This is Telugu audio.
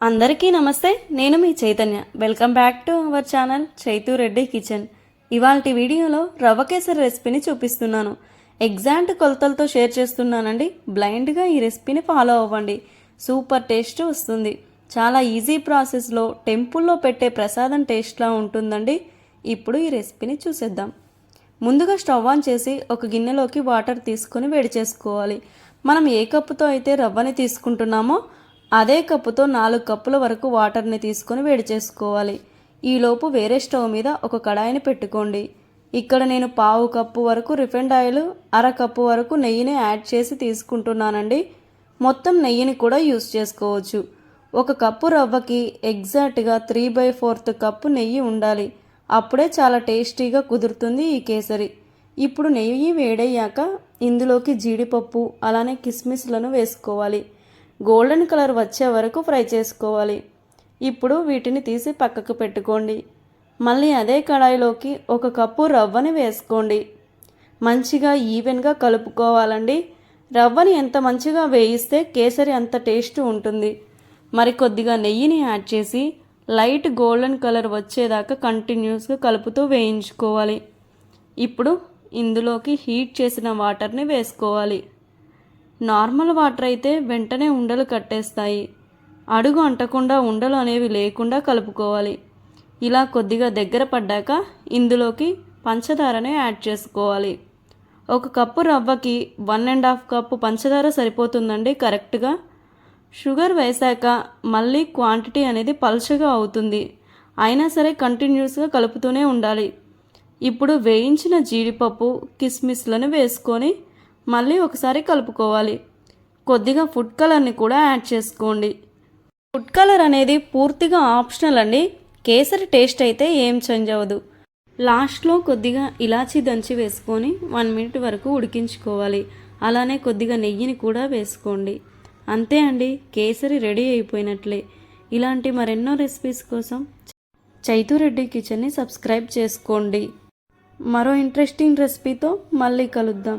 అందరికీ నమస్తే నేను మీ Chaitanya. Welcome back to our channel Chaitu Reddy kitchen ఇవాల్టి వీడియోలో రవ్వ కేసరి రెసిపీని చూపిస్తున్నాను. ఎగ్జాక్ట్ కొలతలతో షేర్ చేస్తున్నానండి. బ్లైండ్గా ఈ రెసిపీని ఫాలో అవ్వండి. సూపర్ టేస్ట్ వస్తుంది. చాలా ఈజీ ప్రాసెస్లో టెంపుల్లో పెట్టే ప్రసాదం టేస్ట్లా ఉంటుందండి. ఇప్పుడు ఈ రెసిపీని చూసేద్దాం. ముందుగా స్టవ్ ఆన్ చేసి ఒక గిన్నెలోకి వాటర్ తీసుకొని వేడి చేసుకోవాలి. మనం ఏ కప్పుతో అయితే రవ్వని తీసుకుంటున్నామో అదే కప్పుతో నాలుగు కప్పుల వరకు వాటర్ని తీసుకొని వేడి చేసుకోవాలి. ఈలోపు వేరే స్టవ్ మీద ఒక కడాయిని పెట్టుకోండి. ఇక్కడ నేను పావు కప్పు వరకు రిఫైండ్ ఆయిల్ అర కప్పు వరకు నెయ్యిని యాడ్ చేసి తీసుకుంటున్నానండి. మొత్తం నెయ్యిని కూడా యూస్ చేసుకోవచ్చు. ఒక కప్పు రవ్వకి ఎగ్జాక్ట్గా త్రీ బై ఫోర్త్ కప్పు నెయ్యి ఉండాలి. అప్పుడే చాలా టేస్టీగా కుదురుతుంది ఈ కేసరి. ఇప్పుడు నెయ్యి వేడయ్యాక ఇందులోకి జీడిపప్పు అలానే కిస్మిస్లను వేసుకోవాలి. గోల్డెన్ కలర్ వచ్చే వరకు ఫ్రై చేసుకోవాలి. ఇప్పుడు వీటిని తీసి పక్కకు పెట్టుకోండి. మళ్ళీ అదే కడాయిలోకి ఒక కప్పు రవ్వని వేసుకోండి. మంచిగా ఈవెన్గా కలుపుకోవాలండి. రవ్వని ఎంత మంచిగా వేయిస్తే కేసరి అంత టేస్ట్ ఉంటుంది. మరి కొద్దిగా నెయ్యిని యాడ్ చేసి లైట్ గోల్డెన్ కలర్ వచ్చేదాకా కంటిన్యూస్గా కలుపుతూ వేయించుకోవాలి. ఇప్పుడు ఇందులోకి హీట్ చేసిన వాటర్ని వేసుకోవాలి. నార్మల్ వాటర్ అయితే వెంటనే ఉండలు కట్టేస్తాయి. అడుగు అంటకుండా ఉండలు అనేవి లేకుండా కలుపుకోవాలి. ఇలా కొద్దిగా దగ్గర పడ్డాక ఇందులోకి పంచదారని యాడ్ చేసుకోవాలి. ఒక కప్పు రవ్వకి వన్ అండ్ హాఫ్ కప్పు పంచదార సరిపోతుందండి కరెక్ట్గా. షుగర్ వేశాక మళ్ళీ క్వాంటిటీ అనేది పలుచగా అవుతుంది. అయినా సరే కంటిన్యూస్గా కలుపుతూనే ఉండాలి. ఇప్పుడు వేయించిన జీడిపప్పు కిస్మిస్లను వేసుకొని మళ్ళీ ఒకసారి కలుపుకోవాలి. కొద్దిగా ఫుడ్ కలర్ని కూడా యాడ్ చేసుకోండి. ఫుడ్ కలర్ అనేది పూర్తిగా ఆప్షనల్ అండి. కేసరి టేస్ట్ అయితే ఏం చేంజ్ అవ్వదు. లాస్ట్లో కొద్దిగా ఇలాచీ దంచి వేసుకొని వన్ మినిట్ వరకు ఉడికించుకోవాలి. అలానే కొద్దిగా నెయ్యిని కూడా వేసుకోండి. అంతే అండి కేసరి రెడీ అయిపోయినట్లే. ఇలాంటి మరెన్నో రెసిపీస్ కోసం చైతురెడ్డి కిచెన్ని సబ్స్క్రైబ్ చేసుకోండి. మరో ఇంట్రెస్టింగ్ రెసిపీతో మళ్ళీ కలుద్దాం.